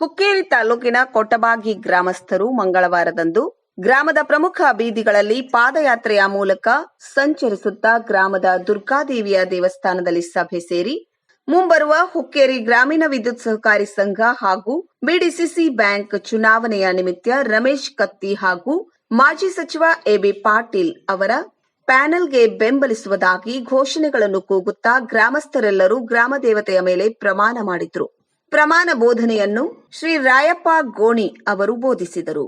ಹುಕ್ಕೇರಿ ತಾಲೂಕಿನ ಕೊಟ್ಟಬಾಗಿ ಗ್ರಾಮಸ್ಥರು ಮಂಗಳವಾರದಂದು ಗ್ರಾಮದ ಪ್ರಮುಖ ಬೀದಿಗಳಲ್ಲಿ ಪಾದಯಾತ್ರೆಯ ಮೂಲಕ ಸಂಚರಿಸುತ್ತಾ ಗ್ರಾಮದ ದುರ್ಗಾದೇವಿಯ ದೇವಸ್ಥಾನದಲ್ಲಿ ಸಭೆ ಸೇರಿ ಮುಂಬರುವ ಹುಕ್ಕೇರಿ ಗ್ರಾಮೀಣ ವಿದ್ಯುತ್ ಸಹಕಾರಿ ಸಂಘ ಹಾಗೂ ಬಿಡಿಸಿಸಿ ಬ್ಯಾಂಕ್ ಚುನಾವಣೆಯ ನಿಮಿತ್ತ ರಮೇಶ್ ಕತ್ತಿ ಹಾಗೂ ಮಾಜಿ ಸಚಿವ ಎಬಿ ಪಾಟೀಲ್ ಅವರ ಪ್ಯಾನೆಲ್ಗೆ ಬೆಂಬಲಿಸುವುದಾಗಿ ಘೋಷಣೆಗಳನ್ನು ಕೂಗುತ್ತಾ ಗ್ರಾಮಸ್ಥರೆಲ್ಲರೂ ಗ್ರಾಮ ದೇವತೆಯ ಮೇಲೆ ಪ್ರಮಾಣ ಮಾಡಿದ್ರು. ಪ್ರಮಾಣ ಬೋಧನೆಯನ್ನು ಶ್ರೀ ರಾಯಪ್ಪ ಗೋಣಿ ಅವರು ಬೋಧಿಸಿದರು.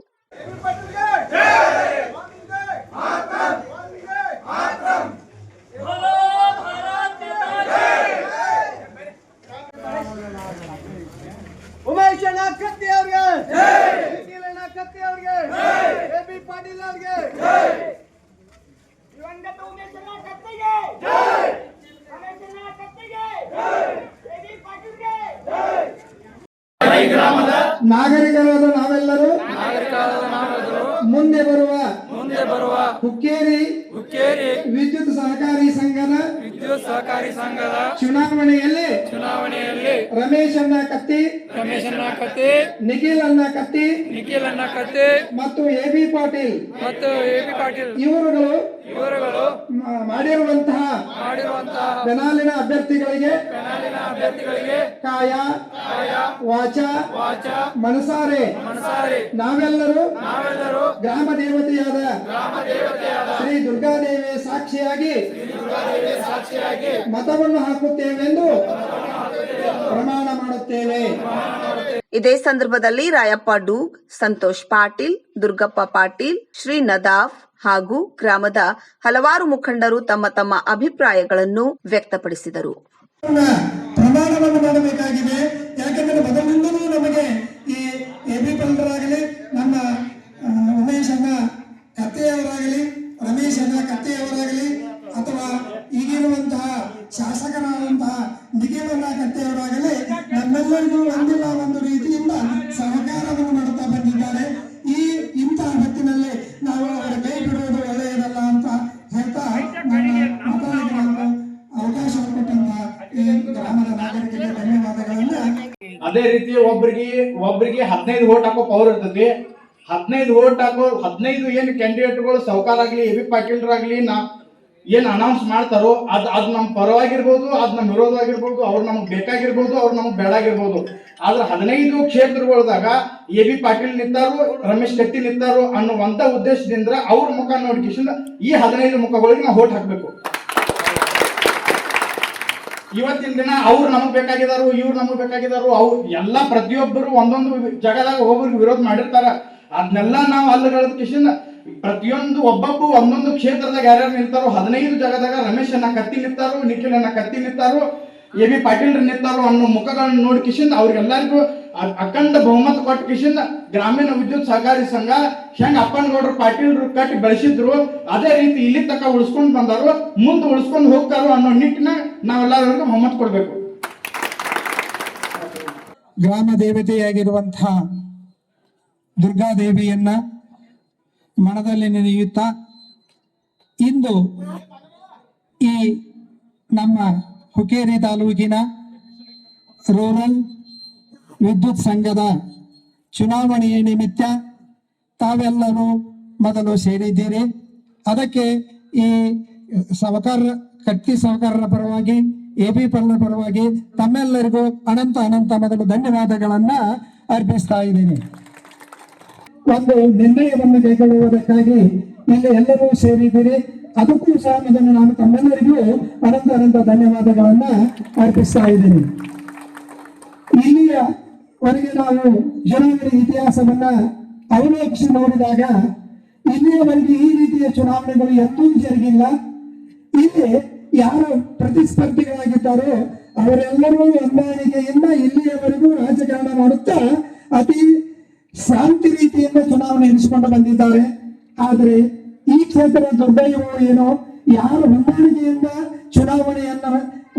ಉಮೇಶ್ ಅಣ್ಣ ಕತ್ತಿ ಅವ್ರಿಗೆ ನಿಖಿಲ್ ಅಣ್ಣ ಕತ್ತಿ ಅವ್ರಿಗೆ ಎ ಬಿ ಪಾಟೀಲ್ ಅವ್ರಿಗೆ ದಿವಂಗತ ಉಮೇಶಣ್ಣ ಕತ್ತಿಗೆ ಉಮೇಶಣ್ಣ ಕತ್ತಿಗೆ ಎಬಿ ಪಾಟೀಲ್ಗೆ ನಾಗರಿಕರಾದ ನಾವೆಲ್ಲರೂ ಮುಂದೆ ಬರುವ ಮುಂದೆ ಬರುವ ಹುಕ್ಕೇರಿ ಹುಕ್ಕೇರಿ ವಿದ್ಯುತ್ ಸಹಕಾರಿ ಸಂಘದ ವಿದ್ಯುತ್ ಸಹಕಾರಿ ಸಂಘದ ಚುನಾವಣೆಯಲ್ಲಿ ಚುನಾವಣೆಯಲ್ಲಿ ರಮೇಶ್ ಅಣ್ಣ ಕತ್ತಿ ರಮೇಶನ್ನ ಕತ್ತಿ ನಿಖಿಲ್ ಅಣ್ಣ ಕತ್ತಿ ನಿಖಿಲ್ ಅಣ್ಣ ಕತ್ತಿ ಮತ್ತು ಎ ಬಿ ಪಾಟೀಲ್. ಮತ್ತು ಎ ಬಿ ಪಾಟೀಲ್. ಇವರುಗಳು ಇವರುಗಳು ಮಾಡಿರುವಂತಹ ಮಾಡಿರುವಂತಹ ಬೆನಾಲಿನ ಅಭ್ಯರ್ಥಿಗಳಿಗೆ ಬೆನಾಲಿನ ಅಭ್ಯರ್ಥಿಗಳಿಗೆ ಕಾಯ ವಾಚ ವಾಚ ಮನಸಾರೆ. ಮನಸಾರೆ. ನಾವೆಲ್ಲರೂ ನಾವೆಲ್ಲರೂ ಗ್ರಾಮ ದೇವತೆಯಾದ ಗ್ರಾಮ ದೇವತೆಯಾದ ಶ್ರೀ ದುರ್ಗಾದೇವಿ ಸಾಕ್ಷಿಯಾಗಿ ಮತವನ್ನು ಹಾಕುತ್ತೇವೆಂದು ಪ್ರಮಾಣ ಮಾಡುತ್ತೇವೆ. ಇದೇ ಸಂದರ್ಭದಲ್ಲಿ ರಾಯಪ್ಪ ಡೂಗ್ ಸಂತೋಷ್ ಪಾಟೀಲ್ ದುರ್ಗಪ್ಪ ಪಾಟೀಲ್ ಶ್ರೀ ನದಾಫ್ ಹಾಗೂ ಗ್ರಾಮದ ಹಲವಾರು ಮುಖಂಡರು ತಮ್ಮ ತಮ್ಮ ಅಭಿಪ್ರಾಯಗಳನ್ನು ವ್ಯಕ್ತಪಡಿಸಿದರು. ಪ್ರಮಾಣವನ್ನು ಮಾಡಬೇಕಾಗಿದೆ. ಅದೇ ರೀತಿ ಒಬ್ರಿಗೆ ಒಬ್ರಿಗೆ ಹದಿನೈದು ಓಟ್ ಹಾಕೋ ಪವರ್ ಇರ್ತೈತಿ. ಹದಿನೈದು ಓಟ್ ಹಾಕೋ, ಹದಿನೈದು ಏನು ಕ್ಯಾಂಡಿಡೇಟ್ಗಳು ಸಾವುಕಾರ ಆಗ್ಲಿ ಎ ಬಿ ಪಾಟೀಲ್ರಾಗ್ಲಿ ನಾ ಏನು ಅನೌನ್ಸ್ ಮಾಡ್ತಾರೋ, ಅದು ಅದು ನಮ್ಮ ಪರವಾಗಿರ್ಬೋದು, ಅದ್ ನಮ್ ವಿರೋಧ ಆಗಿರ್ಬೋದು ಅವ್ರು ನಮಗ್ ಬೇಕಾಗಿರ್ಬೋದು, ಅವ್ರು ನಮಗ್ ಬೇಡಾಗಿರ್ಬೋದು. ಆದ್ರೆ ಹದಿನೈದು ಕ್ಷೇತ್ರಗಳದಾಗ ಎ ಬಿ ಪಾಟೀಲ್ ನಿಂತಾರು, ರಮೇಶ್ ಶೆಟ್ಟಿ ನಿಂತಾರು ಅನ್ನುವಂಥ ಉದ್ದೇಶದಿಂದ ಅವ್ರ ಮುಖ ನೋಡ್ಕಿಸಿಂದ ಈ ಹದಿನೈದು ಮುಖಗಳಿಗೆ ನಾವು ಓಟ್ ಹಾಕ್ಬೇಕು. ಇವತ್ತಿನ ದಿನ ಅವ್ರು ನಮಗ್ ಬೇಕಾಗಿದಾರು, ಇವ್ರು ನಮಗ್ ಬೇಕಾಗಿದಾರು, ಅವ್ರು ಎಲ್ಲ ಪ್ರತಿಯೊಬ್ಬರು ಒಂದೊಂದು ಜಾಗದಾಗ ಒಬ್ಬರಿಗೆ ವಿರೋಧ ಮಾಡಿರ್ತಾರ. ಅದನ್ನೆಲ್ಲ ನಾವು ಅಲ್ಲಗಳದ ಕಿಶನ್ ಪ್ರತಿಯೊಂದು ಒಬ್ಬೊಬ್ಬರು ಒಂದೊಂದು ಕ್ಷೇತ್ರದಾಗ ಯಾರ್ಯಾರು ನಿಲ್ತಾರೋ, ಹದಿನೈದು ಜಾಗದಾಗ ರಮೇಶ್ ಅನ್ನ ಕತ್ತಿ ನಿಂತಾರು ನಿಖಿಲ್ ಅನ್ನ ಕತ್ತಿ ನಿಂತಾರು ಎ ಬಿ ಪಾಟೀಲ್ ನಿಂತಾರು ಅನ್ನೋ ಮುಖಗಳನ್ನ ನೋಡಿ ಕಿಶನ್ ಅವ್ರಿಗೆಲ್ಲರಿಗೂ ಅಖಂಡ ಬಹುಮತ ಕೊಟ್ಟ ಕಿಶನ್ ಗ್ರಾಮೀಣ ವಿದ್ಯುತ್ ಸಹಕಾರಿ ಸಂಘ ಹೆಂಗ್ ಅಪ್ಪನಗೌಡರು ಪಾಟೀಲ್ರು ಕಟ್ಟಿ ಬೆಳೆಸಿದ್ರು, ಅದೇ ರೀತಿ ಇಲ್ಲಿ ತನಕ ಉಳಿಸ್ಕೊಂಡು ಬಂದರು ಮುಂದೆ ಉಳಿಸ್ಕೊಂಡು ಹೋಗ್ತಾರೋ ಅನ್ನೋ ನಿಟ್ಟಿನ ನಾವೆಲ್ಲರಿಗೂ ಮಮ್ಮತ್ ಕೊಡಬೇಕು. ಗ್ರಾಮ ದೇವತೆಯಾಗಿರುವಂತಹ ದುರ್ಗಾದೇವಿಯನ್ನ ಮನದಲ್ಲಿ ನೆನೆಯುತ್ತಾ ಇಂದು ಈ ನಮ್ಮ ಹುಕೇರಿ ತಾಲೂಕಿನ ರೂರಲ್ ವಿದ್ಯುತ್ ಸಂಘದ ಚುನಾವಣೆಯ ನಿಮಿತ್ತ ತಾವೆಲ್ಲರೂ ಮೊದಲು ಸೇರಿದ್ದೀರಿ. ಅದಕ್ಕೆ ಈ ಸಹಕಾರ, ಕಟ್ಟಿ ಸಹಕಾರರ ಪರವಾಗಿ, ಎ ಪಿ ಪಲ್ನ ಪರವಾಗಿ ತಮ್ಮೆಲ್ಲರಿಗೂ ಅನಂತ ಅನಂತ ಮೊದಲು ಧನ್ಯವಾದಗಳನ್ನ ಅರ್ಪಿಸ್ತಾ ಇದ್ದೀನಿ. ಒಂದು ನಿರ್ಣಯವನ್ನು ಕೈಗೊಳ್ಳುವುದಕ್ಕಾಗಿ ಇಲ್ಲಿ ಎಲ್ಲರೂ ಸೇರಿದ್ದೀರಿ. ಅದಕ್ಕೂ ಸಹ ಮೊದಲು ನಾನು ತಮ್ಮೆಲ್ಲರಿಗೂ ಅನಂತ ಅನಂತ ಧನ್ಯವಾದಗಳನ್ನ ಅರ್ಪಿಸ್ತಾ ಇದ್ದೀನಿ. ಇಲ್ಲಿಯವರೆಗೆ ನಾವು ಚುನಾವಣೆ ಇತಿಹಾಸವನ್ನ ಅವಲೋಕಿಸಿ ನೋಡಿದಾಗ ಇಲ್ಲಿಯವರೆಗೆ ಈ ರೀತಿಯ ಚುನಾವಣೆಗಳು ಎಂದೂ ಜರುಗಿಲ್ಲ. ಇಲ್ಲಿ ಯಾರು ಪ್ರತಿಸ್ಪರ್ಧಿಗಳಾಗಿದ್ದಾರೋ ಅವರೆಲ್ಲರೂ ಹೊಂದಾಣಿಕೆಯಿಂದ ಇಲ್ಲಿಯವರೆಗೂ ರಾಜಕಾರಣ ಮಾಡುತ್ತಾ ಅತಿ ಶಾಂತಿ ರೀತಿಯಿಂದ ಚುನಾವಣೆ ಎನಿಸಿಕೊಂಡು ಬಂದಿದ್ದಾರೆ. ಆದರೆ ಈ ಕ್ಷೇತ್ರದ ದುರ್ದೈವಗಳು ಏನೋ? ಯಾರು ಹೊಂದಾಣಿಕೆಯಿಂದ ಚುನಾವಣೆಯನ್ನ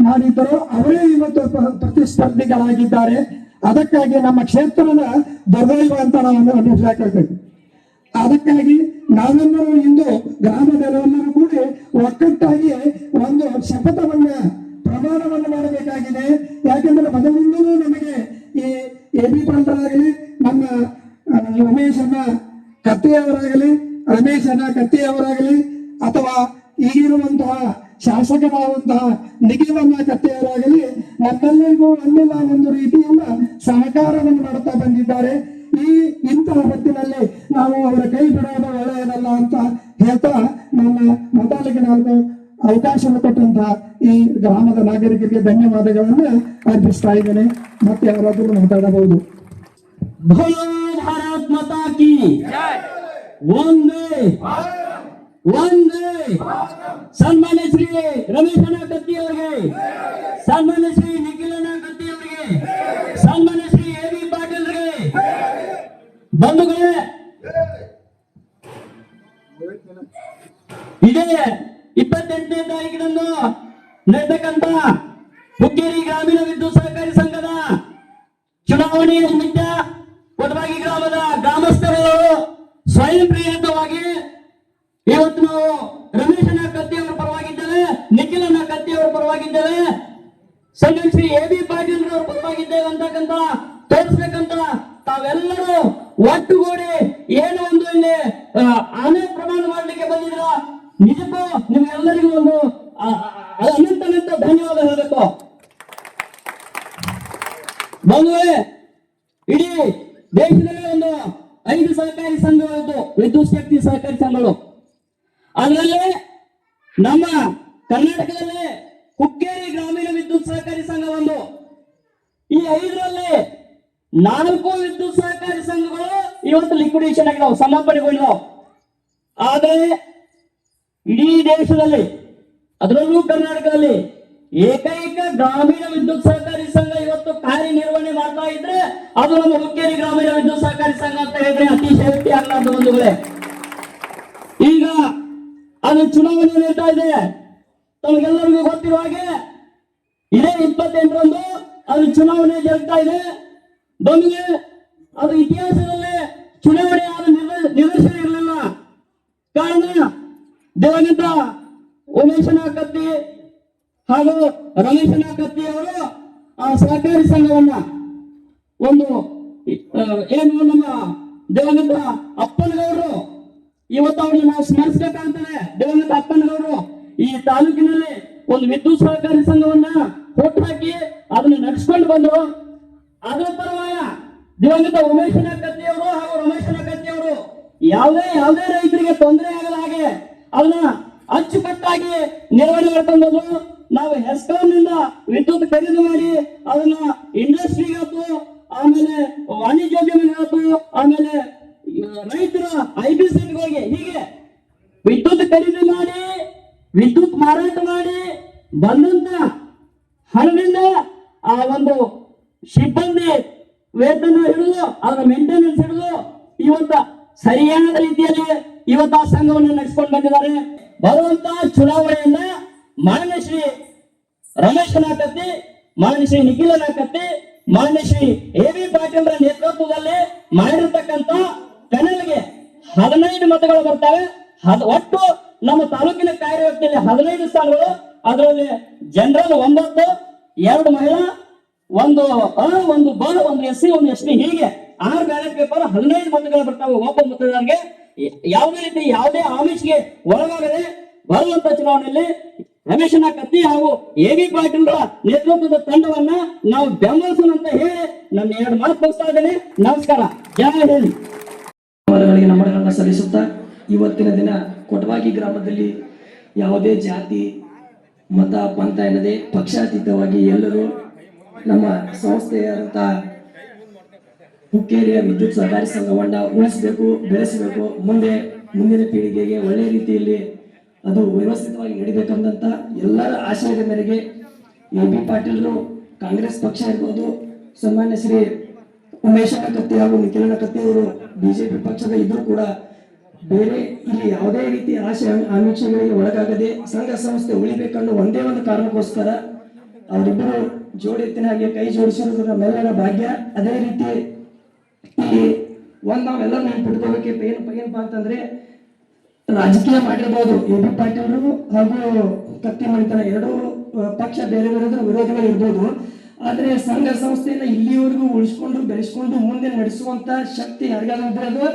ಮಾಡಿದ್ದರೋ ಅವರೇ ಇವತ್ತು ಪ್ರತಿಸ್ಪರ್ಧಿಗಳಾಗಿದ್ದಾರೆ. ಅದಕ್ಕಾಗಿ ನಮ್ಮ ಕ್ಷೇತ್ರದ ದುರ್ದೈವ ಅಂತ ನಾವು ಅನ್ನಿಸ್ಬೇಕಾಗ್ತದೆ ಅದಕ್ಕಾಗಿ ನಾವೆಲ್ಲರೂ ಇಂದು ಗ್ರಾಮದಲ್ಲೆಲ್ಲರೂ ಕೂಡಿ ಒಕ್ಕಟ್ಟಾಗಿ ಒಂದು ಶಪಥವನ್ನ, ಪ್ರಮಾಣವನ್ನು ಮಾಡಬೇಕಾಗಿದೆ. ಯಾಕೆಂದ್ರೆ ಮೊದಲಿಂದಲೂ ನಮಗೆ ಈ ಎ ಬಿ ಪಾಟೀಲರಾಗಲಿ, ನಮ್ಮ ರಮೇಶ್ ಅಣ್ಣ ಕತ್ತೆಯವರಾಗಲಿ ರಮೇಶ್ ಅಣ್ಣ ಕತ್ತೆಯವರಾಗಲಿ, ಅಥವಾ ಈಗಿರುವಂತಹ ಶಾಸಕರಾದಂತಹ ನಿಖಿಲಣ್ಣ ಕತ್ತೆಯವರಾಗಲಿ, ನಮ್ಮೆಲ್ಲರಿಗೂ ಅಲ್ಲೆಲ್ಲ ಒಂದು ರೀತಿಯಿಂದ ಸಹಕಾರವನ್ನು ಮಾಡುತ್ತಾ ಬಂದಿದ್ದಾರೆ. ಈ ಇಂತಹ ಹೊತ್ತಿನಲ್ಲಿ ನಾವು ಅವರ ಕೈ ಬಿಡೋದು ಒಳ್ಳೆಯದಲ್ಲ ಅಂತ ಹೇಳ್ತಾ ನನ್ನ ಮಾತಾಡಲಿಕ್ಕೆ ನಾವು ಅವಕಾಶವನ್ನು ಕೊಟ್ಟಂತಹ ಈ ಗ್ರಾಮದ ನಾಗರಿಕರಿಗೆ ಧನ್ಯವಾದಗಳನ್ನು ಅರ್ಪಿಸ್ತಾ ಇದ್ದೇನೆ. ಮತ್ತೆ ಯಾರಾದರೂ ಮಾತಾಡಬಹುದು? ಒಂದೇ. ಒಂದೇ. ಸನ್ಮಾನ್ಯ ಶ್ರೀ ರಮೇಶನ ಕತ್ತಿ ಅವರಿಗೆ. ಸನ್ಮಾನ್ಯ ಶ್ರೀ ಬಂಧುಗಳೇ, ಇದೇ ಇಪ್ಪತ್ತೆಂಟನೇ ತಾರೀಕಿನಂದು ನಡೆತಕ್ಕಂತ ಹುಕ್ಕೇರಿ ಗ್ರಾಮೀಣ ವಿದ್ಯುತ್ ಸಹಕಾರಿ ಸಂಘದ ಚುನಾವಣೆಯ ನಿಮಿತ್ತ ಕೊಡಬಾಗಿ ಗ್ರಾಮದ ಗ್ರಾಮಸ್ಥರು ಸ್ವಯಂ ಪ್ರೇರಿತವಾಗಿ ಇವತ್ತು ನಾವು ರಮೇಶನ ಕತ್ತಿಯವರ ಪರವಾಗಿದ್ದೇವೆ ನಿಖಿಲನ ಕತ್ತಿಯವರ ಪರವಾಗಿದ್ದೇವೆ. ಸಂಘ ಶ್ರೀ ಎ ಬಿ ಪಾಟೀಲ್ ಅವರ ಪರವಾಗಿದ್ದೇವೆ ಅಂತಕ್ಕಂತ ತೋರಿಸ್ಬೇಕಂತ ತಾವೆಲ್ಲರೂ ಒಟ್ಟುಗೂಡಿ ಏನು ಒಂದು ಇಲ್ಲಿ ಆನೆ ಪ್ರಮಾಣ ಮಾಡಲಿಕ್ಕೆ ಬಂದಿದ್ರ ನಿಜಕ್ಕೂ ನಿಮ್ಗೆಲ್ಲರಿಗೂ ಒಂದು ಅನಂತ ಅನಂತ ಧನ್ಯವಾದ ಹೇಳಬೇಕು. ಬಂಧುಗಳೇ, ಇಡೀ ದೇಶದಲ್ಲಿ ಒಂದು ಐದು ಸಹಕಾರಿ ಸಂಘಗಳಿದ್ದು, ವಿದ್ಯುತ್ ಶಕ್ತಿ ಸಹಕಾರಿ ಸಂಘಗಳು. ಅದರಲ್ಲಿ ನಮ್ಮ ಕರ್ನಾಟಕದಲ್ಲಿ ಹುಕ್ಕೇರಿ ಗ್ರಾಮೀಣ ವಿದ್ಯುತ್ ಸಹಕಾರಿ ಸಂಘ ಒಂದು. ಈ ಐದರಲ್ಲಿ ನಾಲ್ಕು ವಿದ್ಯುತ್ ಸಹಕಾರಿ ಸಂಘಗಳು ಇವತ್ತು ಲಿಕ್ವಿಡೇಷನ್ ಆಗಿದಾವೆ ಸಮಾಪನೆಗೊಂಡಿದಾವೆ ಆದರೆ ಇಡೀ ದೇಶದಲ್ಲಿ, ಅದರಲ್ಲೂ ಕರ್ನಾಟಕದಲ್ಲಿ ಏಕೈಕ ಗ್ರಾಮೀಣ ವಿದ್ಯುತ್ ಸಹಕಾರಿ ಸಂಘ ಇವತ್ತು ಕಾರ್ಯನಿರ್ವಹಣೆ ಮಾಡ್ತಾ ಇದ್ರೆ ಅದು ನಮ್ಮ ಹುಕ್ಕೇರಿ ಗ್ರಾಮೀಣ ವಿದ್ಯುತ್ ಸಹಕಾರಿ ಸಂಘ ಅಂತ ಹೇಳಿದ್ರೆ ಅತಿಶಯಕ್ತಿ ಆಗ್ಲಾರ್ದು ಬಂಧುಗಳೇ. ಈಗ ಅದು ಚುನಾವಣೆ ನಡೀತಾ ಇದೆ. ತಮಗೆಲ್ಲರಿಗೂ ಗೊತ್ತಿರುವ ಹಾಗೆ ಇದೇ ಇಪ್ಪತ್ತೆಂಟರಂದು ಅದು ಚುನಾವಣೆ ಜರುಗ್ತಾ ಇದೆ. ಬಂಧುಗೆ ಅದು ಇತಿಹಾಸದಲ್ಲೇ ಚುನಾವಣೆ ಆದ ನಿದ- ನಿದರ್ಶನ ಇರಲಿಲ್ಲ. ಕಾರಣ ದೇವನಿಂದ ಉಮೇಶನ ಕತ್ತಿ ಹಾಗೂ ರಮೇಶನ ಕತ್ತಿ ಅವರು ಆ ಸಹಕಾರಿ ಸಂಘವನ್ನ ಒಂದು ಏನು ನಮ್ಮ ದೇವನಂದ ಅಪ್ಪನಗೌಡರು, ಇವತ್ತು ಅವ್ರನ್ನ ನಾವು ಸ್ಮರಿಸಬೇಕಾಗ್ತದೆ. ದೇವನಂದ ಅಪ್ಪನಗೌಡರು ಈ ತಾಲೂಕಿನಲ್ಲಿ ಒಂದು ವಿದ್ಯುತ್ ಸಹಕಾರಿ ಸಂಘವನ್ನ ಹುಟ್ಟುಹಾಕಿ ಅದನ್ನ ನಡೆಸ್ಕೊಂಡು ಬಂದ್ರು ಅದರ ಪರವಾಯ ದಿವಂಗತ ಉಮೇಶನ ಕತ್ತಿಯವರು ಹಾಗೂ ರಮೇಶನ ಕತ್ತಿಯವರು ಯಾವುದೇ ಯಾವುದೇ ರೈತರಿಗೆ ತೊಂದರೆ ಆಗದ ಹಾಗೆ ಅದನ್ನ ಅಚ್ಚುಕಟ್ಟಾಗಿ ನಿರ್ವಹಣೆ ಮಾಡ್ಕೊಂಡು. ನಾವು ಹೆಸ್ಕಾಂನಿಂದ ವಿದ್ಯುತ್ ಖರೀದಿ ಮಾಡಿ ಅದನ್ನ ಆಯ್ತು ಆಮೇಲೆ ವಾಣಿಜ್ಯೋದ್ಯಮಿಗಾತು ಆಮೇಲೆ ರೈತರ ಐ ಬಿ ಸೆಟ್ಗಳಿಗೆ ಹೀಗೆ ವಿದ್ಯುತ್ ಖರೀದಿ ಮಾಡಿ, ವಿದ್ಯುತ್ ಮಾರಾಟ ಮಾಡಿ ಬಂದಂತ ಹಣದಿಂದ ಆ ಒಂದು ಸಿಬ್ಬಂದಿ ವೇತನ ಹಿಡಿದು ಅದರ ಮೇಂಟೆನೆನ್ಸ್ ಹಿಡಿದು ಇವತ್ತ ಸರಿಯಾದ ರೀತಿಯಲ್ಲಿ ಇವತ್ತು ಆ ಸಂಘವನ್ನು ನಡೆಸಿಕೊಂಡು ಬಂದಿದ್ದಾರೆ. ಬರುವಂತ ಚುನಾವಣೆಯನ್ನ ಮಾನ್ಯ ಶ್ರೀ ರಮೇಶ್ ನಾಕತ್ತಿ ಮಾನ್ಯ ಶ್ರೀ ನಿಖಿಲ ನಾಕತ್ತಿ ಮಾನ್ಯ ಶ್ರೀ ಎ ಬಿ ಪಾಟೀಲ್ರ ನೇತೃತ್ವದಲ್ಲಿ ಮಾಡಿರ್ತಕ್ಕಂತ ಕನಲ್ಗೆ ಹದಿನೈದು ಮತಗಳು ಬರ್ತವೆ. ಒಟ್ಟು ನಮ್ಮ ತಾಲೂಕಿನ ಕಾರ್ಯವ್ಯಾಪ್ತಿಯಲ್ಲಿ ಹದಿನೈದು ಸ್ಥಾನಗಳು. ಅದರಲ್ಲಿ ಜನರಲ್ ಒಂಬತ್ತು, ಎರಡು ಮಹಿಳಾ ಒಂದು ಒಂದು ಬ ಒಂದು ಎಸ್ ಸಿ ಒಂದು ಎಸ್ ಟಿ ಹೀಗೆ ಆರು ಬ್ಯಾಲೆಟ್ ಪೇಪರ್ ಹದಿನೈದು ಮತಗಳು ಬರ್ತಾವೆ ಒಬ್ಬ ಮತದಾರರಿಗೆ ಯಾವುದೇ ರೀತಿ ಯಾವುದೇ ಆಮಿಷ್ಗೆ ಒಳಗಾಗದೆ ಬರುವಂತ ಚುನಾವಣೆಯಲ್ಲಿ ರಮೇಶನ ಕತ್ತಿ ಹಾಗೂ ಎ ಬಿ ಪಾಟೀಲ್ರ ನೇತೃತ್ವದ ತಂಡವನ್ನ ನಾವು ಬೆಂಬಲಿಸೋಣ ಅಂತ ಹೇಳಿ ನನ್ನ ಎರಡು ಮಾತು ಮುಗಿಸ್ತಾ ಇದ್ದೇನೆ. ನಮಸ್ಕಾರ. ಜಯ ನಮನಗಳನ್ನು ಸಲ್ಲಿಸುತ್ತಾ ಇವತ್ತಿನ ದಿನ ಕೊಟವಾಗಿ ಗ್ರಾಮದಲ್ಲಿ ಯಾವುದೇ ಜಾತಿ, ಮತ, ಪಂಥ ಎನ್ನದೆ ಪಕ್ಷಾತೀತವಾಗಿ ಎಲ್ಲರೂ ನಮ್ಮ ಸಂಸ್ಥೆಯಾದಂಥ ಹುಕ್ಕೇರಿಯ ವಿದ್ಯುತ್ ಸಹಕಾರಿ ಸಂಘವನ್ನು ಉಳಿಸಬೇಕು, ಬೆಳೆಸಬೇಕು. ಮುಂದೆ ಮುಂದಿನ ಪೀಳಿಗೆಗೆ ಒಳ್ಳೆಯ ರೀತಿಯಲ್ಲಿ ಅದು ವ್ಯವಸ್ಥಿತವಾಗಿ ನಡಿಬೇಕಂದಂತ ಎಲ್ಲರ ಆಶಯದ ಮೇರೆಗೆ ಎ ಬಿ ಪಾಟೀಲ್ರು, ಕಾಂಗ್ರೆಸ್ ಪಕ್ಷ ಇರ್ಬೋದು, ಸನ್ಮಾನ್ಯ ಶ್ರೀ ಉಮೇಶನ ಕತ್ತಿ ಹಾಗೂ ನಿಖಿಲನ ಕತ್ತಿ ಅವರು ಬಿಜೆಪಿ ಪಕ್ಷದ ಇದ್ರು ಕೂಡ ಬೇರೆ ಇಲ್ಲಿ ಯಾವುದೇ ರೀತಿ ಆಶೆ ಆಮಿ- ಆಮಿಷಗಳಿಗೆ ಒಳಗಾಗದೆ ಸಂಘ ಸಂಸ್ಥೆ ಉಳಿಬೇಕನ್ನೋ ಒಂದೇ ಒಂದು ಕಾರಣಕ್ಕೋಸ್ಕರ ಅವರಿಬ್ಬರು ಜೋಡಿ ಎತ್ತಿನ ಹಾಗೆ ಕೈ ಜೋಡಿಸಿರುವುದು ನಮ್ಮೆಲ್ಲರ ಭಾಗ್ಯ. ಅದೇ ರೀತಿ ಒಂದ್ ನಾವೆಲ್ಲ ನೆನ್ಪಿಟ್ಕೋಬೇಕಪ್ಪ ಏನಪ್ಪ ಏನಪ್ಪ ಅಂತಂದ್ರೆ ರಾಜಕೀಯ ಮಾಡಿರ್ಬೋದು. ಎ ಬಿ ಪಾಟೀಲ್ರು ಹಾಗೂ ಕತ್ತಿ ಮಣಿತನ ಎರಡೂ ಪಕ್ಷ ಬೇರೆ ಬೇರೆ ವಿರೋಧಿಗಳು ಇರ್ಬೋದು. ಆದರೆ ಸಂಘ ಸಂಸ್ಥೆಯನ್ನ ಇಲ್ಲಿವರೆಗೂ ಉಳಿಸ್ಕೊಂಡು ಬೆಳೆಸ್ಕೊಂಡು ಮುಂದೆ ನಡೆಸುವಂತ ಶಕ್ತಿ ಯಾರಿಗಾದ್ರೆ ಅದು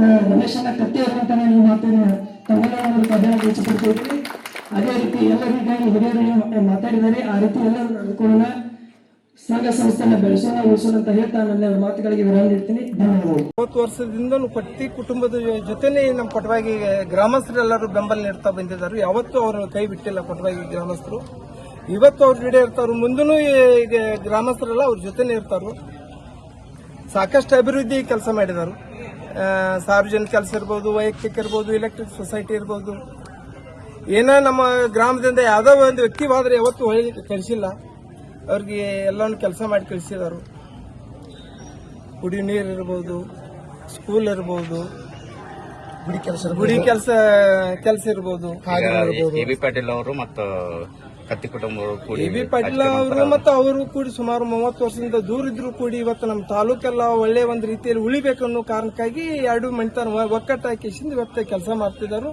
ರಮೇಶ್ ರಮೇಶನ ಕತ್ತಿ ಅವರು ಅಂತ ನಾನು ಮಾತನ್ನ ಅದೇ ರೀತಿ ಎಲ್ಲರೂ ಹೀಗಾಗಿ ಹಿರಿಯರು ಮಾತಾಡಿದ್ದಾರೆ ಆ ರೀತಿ ಎಲ್ಲರೂ ನಡೆದುಕೊಳ್ಳೋಣ ಸಂಘ ಸಂಸ್ಥೆನ ಬೆಳೆಸೋಣ, ಉಳಿಸೋಣ ಅಂತ ಹೇಳ್ತಾ ನನ್ನ ಮಾತುಗಳಿಗೆ ವಿರಾಮ ನೀಡ್ತೀನಿ ಧನ್ಯವಾದಗಳು. ಮೂವತ್ತು ವರ್ಷದಿಂದಲೂ ಪ್ರತಿ ಕುಟುಂಬದ ಜೊತೆನೇ ನಮ್ಮ ಪಟವಾಗಿ ಗ್ರಾಮಸ್ಥರೆಲ್ಲರೂ ಬೆಂಬಲ ನೀಡ್ತಾ ಬಂದಿದ್ದಾರೆ. ಯಾವತ್ತೂ ಅವರು ಕೈ ಬಿಟ್ಟಿಲ್ಲ ಪಟವಾಗಿ ಗ್ರಾಮಸ್ಥರು. ಇವತ್ತು ಅವ್ರ ಜೊತೆ ಇರ್ತಾರು ಮುಂದೂ ಈಗ ಗ್ರಾಮಸ್ಥರೆಲ್ಲ ಅವ್ರ ಜೊತೆನೇ ಇರ್ತಾರು ಸಾಕಷ್ಟು ಅಭಿವೃದ್ಧಿ ಕೆಲಸ ಮಾಡಿದರು. ಸಾರ್ವಜನಿಕ ಕೆಲಸ ಇರ್ಬೋದು, ವೈಯಕ್ತಿಕ ಇರ್ಬೋದು ಎಲೆಕ್ಟ್ರಿಕ್ ಸೊಸೈಟಿ ಇರ್ಬೋದು. ಏನೋ ನಮ್ಮ ಗ್ರಾಮದಿಂದ ಯಾವುದೋ ಒಂದು ವ್ಯಕ್ತಿ ಹೋದ್ರೆ ಯಾವತ್ತು ಹೊಳಿ ಕಳಿಸಿಲ್ಲ. ಅವ್ರಿಗೆ ಎಲ್ಲವನ್ನು ಕೆಲಸ ಮಾಡಿ ಕಳಿಸಿದಾರು. ಕುಡಿಯೋ ನೀರು ಇರ್ಬೋದು ಸ್ಕೂಲ್ ಇರ್ಬೋದು ಗುಡಿ ಕೆಲಸ ಗುಡಿ ಕೆಲಸ ಕೆಲಸ ಇರ್ಬೋದು. ಎ ಬಿ ಪಾಟೀಲ್ ಅವರು ಮತ್ತು ಕತ್ತಿ ಕುಟುಂಬ ಕೂಡಿ ಎ ಬಿ ಪಾಟೀಲ್ ಅವರು ಮತ್ತು ಅವರು ಕೂಡಿ ಸುಮಾರು ಮೂವತ್ತು ವರ್ಷದಿಂದ ದೂರ ಇದ್ರು ಕೂಡಿ ಇವತ್ತು ನಮ್ಮ ತಾಲೂಕೆಲ್ಲ ಒಳ್ಳೆ ಒಂದು ರೀತಿಯಲ್ಲಿ ಉಳಿಬೇಕು ಅನ್ನೋ ಕಾರಣಕ್ಕಾಗಿ ಎರಡು ಮಣಿತನ ಒಕ್ಕಟ್ಟಾಕಿಸಿಂದ ಇವತ್ತು ಕೆಲಸ ಮಾಡ್ತಿದ್ದಾರೆ